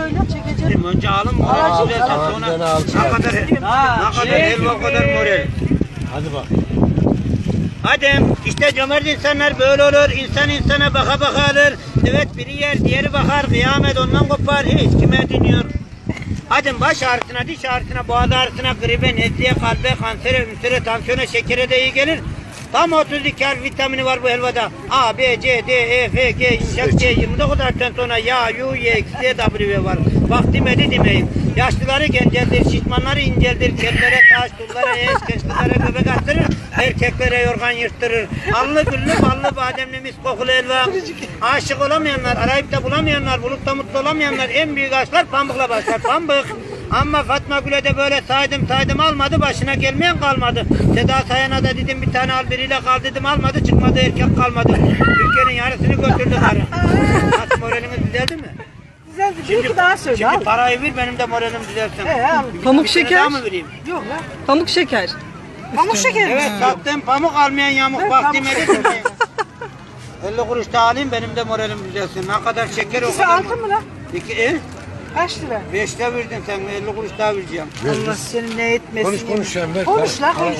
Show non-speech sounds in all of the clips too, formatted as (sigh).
söyle çekeceğim. Önce alın mı? Tamam, sonra ne kadar, ne kadar helva o kadar moral. Hadi bak. Adem işte cömert insanlar böyle olur. İnsan insana baka baka alır. Evet biri yer diğeri bakar. Kıyamet ondan kopar. Hiç kime dinliyor? Adem baş ağrısına, diş ağrısına, boğaz ağrısına, gribe, nezleye, kalbe, kansere, ünsüre, tansiyona, şekere de iyi gelir. Tam 32 harf vitamini var bu helvada. A, B, C, D, E, F, G, yumuşak G, 29 harften sonra ya, U, Y, X, Y, W var. Bak demedi demeyim. Yaşlıları genceldir, şişmanları inceldir, kellere taş, dullara eş, yaşlılara göbek attırır, erkeklere yorgan yırttırır. Allı güllü, ballı, bademli, mis kokulu helva. Aşık olamayanlar, arayıp da bulamayanlar, bulup da mutlu olamayanlar en büyük aşklar pamukla başlar. Pamuk. Ama Fatma Gül'e de böyle saydım saydım almadı başına gelmeyen kalmadı. Seda Sayan'a da dedim bir tane al biriyle kal dedim almadı çıkmadı erkek kalmadı. Türkiye'nin yarısını götürdü karı. Nasıl moraliniz düzeldi mi? Güzeldi. Bir iki daha söyle. Şimdi al. parayı ver benim de moralim düzelsin. He, al. Pamuk şeker. daha mı vereyim? Yok lan. Pamuk şeker. Pamuk şeker mi? Evet sattım pamuk almayan yamuk Evet, bak demedi mi? 50 kuruş da alayım benim de moralim düzelsin. Ne kadar şeker o İkisi kadar. altı mı lan? İki, e? Kaç lira? Beşte verdin sen 50 kuruş daha vereceğim. Allah seni ne etmesin. Konuş konuş sen ver. Konuş lan konuş.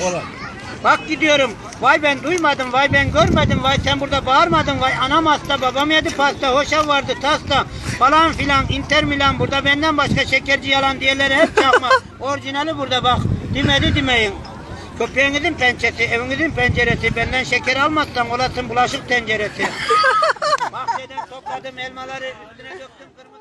Bak gidiyorum. Vay ben duymadım, vay ben görmedim, vay sen burada bağırmadın, vay anam hasta, babam yedi pasta, hoşaf vardı, tasta, falan filan, Inter Milan burada benden başka şekerci yalan diyenleri hep çakma. (laughs) Orijinali burada bak, dimedi dimeyin. Köpeğinizin pençesi, evinizin penceresi, benden şeker almazsan olasın bulaşık tenceresi. (laughs) Bahçeden topladım elmaları, üstüne döktüm kırmızı